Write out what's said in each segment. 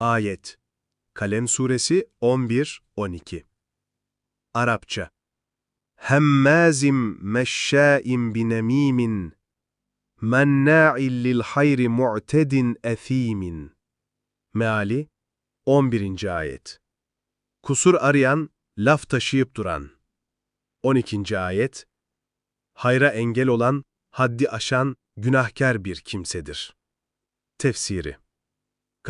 Ayet Kalem Suresi 11-12 Arapça Hemmazim meşşâim binemimin mennâ'il lil hayri mu'tedin ethîmin Meali 11. Ayet Kusur arayan, laf taşıyıp duran 12. Ayet Hayra engel olan, haddi aşan, günahkar bir kimsedir. Tefsiri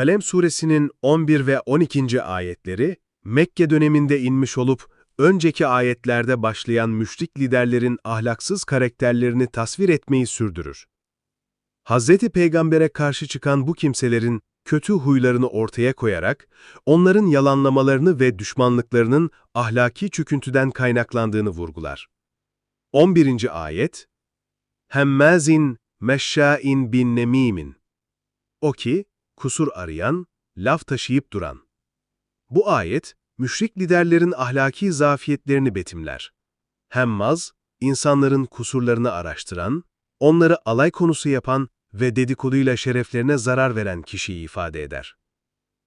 Kalem suresinin 11 ve 12. ayetleri, Mekke döneminde inmiş olup, önceki ayetlerde başlayan müşrik liderlerin ahlaksız karakterlerini tasvir etmeyi sürdürür. Hz. Peygamber'e karşı çıkan bu kimselerin kötü huylarını ortaya koyarak, onların yalanlamalarını ve düşmanlıklarının ahlaki çöküntüden kaynaklandığını vurgular. 11. ayet Hemmazin meşşâin bin nemimin O ki, kusur arayan, laf taşıyıp duran. Bu ayet, müşrik liderlerin ahlaki zafiyetlerini betimler. Hemmaz, insanların kusurlarını araştıran, onları alay konusu yapan ve dedikoduyla şereflerine zarar veren kişiyi ifade eder.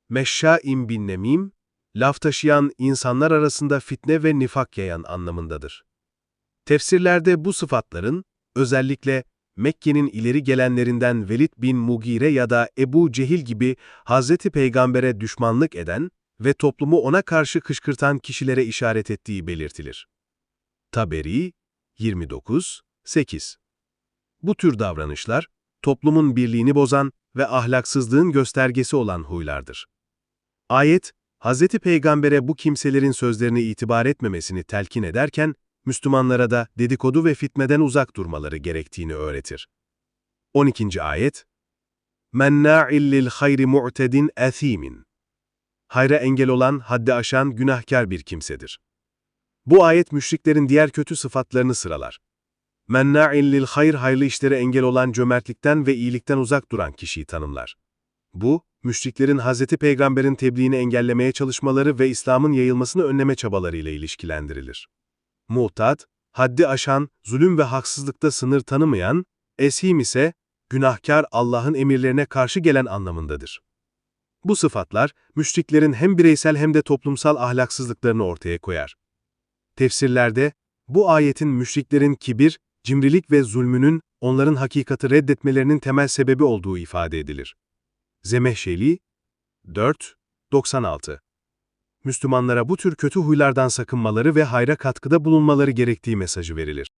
Meşşâim bin nemim, laf taşıyan insanlar arasında fitne ve nifak yayan anlamındadır. Tefsirlerde bu sıfatların, özellikle Mekke'nin ileri gelenlerinden Velid bin Mugire ya da Ebu Cehil gibi Hazreti Peygamber'e düşmanlık eden ve toplumu ona karşı kışkırtan kişilere işaret ettiği belirtilir. Taberi 29, 8 Bu tür davranışlar, toplumun birliğini bozan ve ahlaksızlığın göstergesi olan huylardır. Ayet, Hz. Peygamber'e bu kimselerin sözlerini itibar etmemesini telkin ederken, Müslümanlara da dedikodu ve fitmeden uzak durmaları gerektiğini öğretir. 12. Ayet Mennâ'il lil hayri mu'tedin ethîmin Hayra engel olan, haddi aşan, günahkar bir kimsedir. Bu ayet müşriklerin diğer kötü sıfatlarını sıralar. Mennâ'il lil hayr hayırlı işlere engel olan cömertlikten ve iyilikten uzak duran kişiyi tanımlar. Bu, müşriklerin Hz. Peygamber'in tebliğini engellemeye çalışmaları ve İslam'ın yayılmasını önleme çabalarıyla ilişkilendirilir. Muhtad, haddi aşan, zulüm ve haksızlıkta sınır tanımayan, esim ise günahkar Allah'ın emirlerine karşı gelen anlamındadır. Bu sıfatlar, müşriklerin hem bireysel hem de toplumsal ahlaksızlıklarını ortaya koyar. Tefsirlerde, bu ayetin müşriklerin kibir, cimrilik ve zulmünün onların hakikati reddetmelerinin temel sebebi olduğu ifade edilir. Zemehşeli 4, 96 Müslümanlara bu tür kötü huylardan sakınmaları ve hayra katkıda bulunmaları gerektiği mesajı verilir.